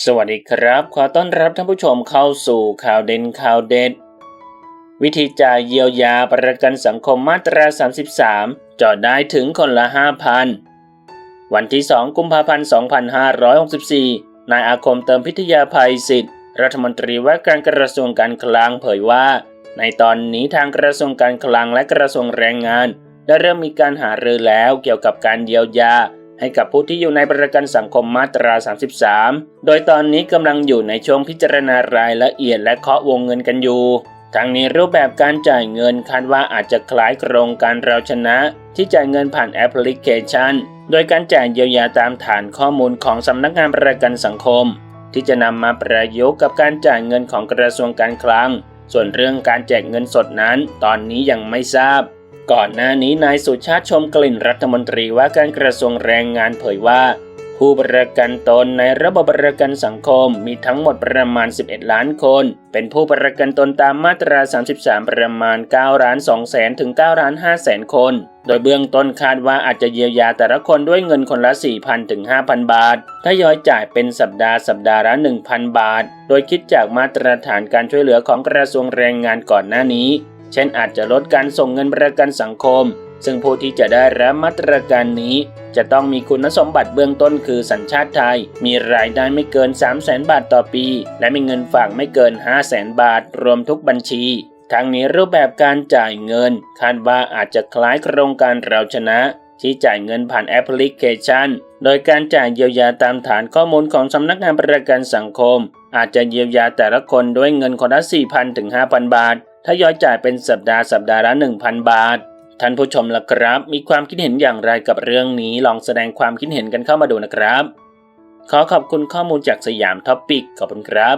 สวัสดีครับ ขอต้อนรับท่านผู้ชมเข้าสู่ข่าวเด่นข่าวเด็ด วิธีจ่ายเยียวยาประกันสังคมมาตรา 33 จอดได้ถึงคนละ 5,000 วันที่ 2 กุมภาพันธ์ 2564 นายอาคมเติมพิทยาภัยสิทธิ์ รัฐมนตรีว่าการกระทรวงการคลังเผยว่า ในตอนนี้ทางกระทรวงการคลังและกระทรวงแรงงาน ได้เริ่มมีการหารือแล้วเกี่ยวกับการเยียวยา ให้กับผู้ที่อยู่ในประกันสังคมมาตรา 33 โดยตอนนี้กำลังอยู่ในช่วงพิจารณารายละเอียดและเคาะวงเงินกันอยู่ทั้งนี้รูปแบบการจ่ายเงินคาดว่าอาจจะคล้ายโครงการเราชนะ ที่จ่ายเงินผ่านแอปพลิเคชัน โดยการจ่ายเยียวยาตามฐานข้อมูลของสำนักงานประกันสังคม ที่จะนำมาประยุกต์กับการจ่ายเงินของกระทรวงการคลัง ส่วนเรื่องการแจกเงินสดนั้น ตอนนี้ยังไม่ทราบ ก่อนหน้านี้นายสุชาติชมกลิ่นรัฐมนตรีว่าการกระทรวงแรงงานเผยว่า ผู้ประกันตนในระบบประกันสังคมมีทั้งหมดประมาณ 11 ล้านคน เป็นผู้ประกันตนตามมาตรา 33 ประมาณ9ล้าน2แสนถึง9ล้าน5แสนคน โดยเบื้องต้นคาดว่าอาจจะเยียวยาแต่ละคนด้วยเงินคนละ 4,000 ถึง 5,000 บาทถ้าย้อยจ่ายเป็นสัปดาห์สัปดาห์ละ 1,000 บาท โดยคิดจากมาตรฐานการช่วยเหลือของกระทรวงแรงงานก่อนหน้านี้ เช่นอาจจะลดการส่งเงินประกันสังคม ซึ่งผู้ที่จะได้รับมาตรการนี้ จะต้องมีคุณสมบัติเบื้องต้นคือสัญชาติไทย มีรายได้ไม่เกิน 3 0 0แสนบาทต่อปี และมีเงินฝากไม่เกิน 5 0 0แสนบาท รวมทุกบัญชีทั้งนี้รูปแบบการจ่ายเงิน คาดว่าอาจจะคล้ายโครงการเราชนะ ที่จ่ายเงินผ่านแอปพลิเคชัน โดยการจ่ายเยียวยาตามฐานข้อมูลของสำนักงานประกันสังคม อาจจะเยียวยาแต่ละคนด้วยเงินคนละ4,000ถึง5,000 บาท ถ้าย้อยจ่ายเป็นสัปดาห์สัปดาห์ละ 1,000 บาท ท่านผู้ชมล่ะครับ มีความคิดเห็นอย่างไรกับเรื่องนี้ ลองแสดงความคิดเห็นกันเข้ามาดูนะครับ ขอขอบคุณข้อมูลจากสยามท็อปปิกขอบคุณครับ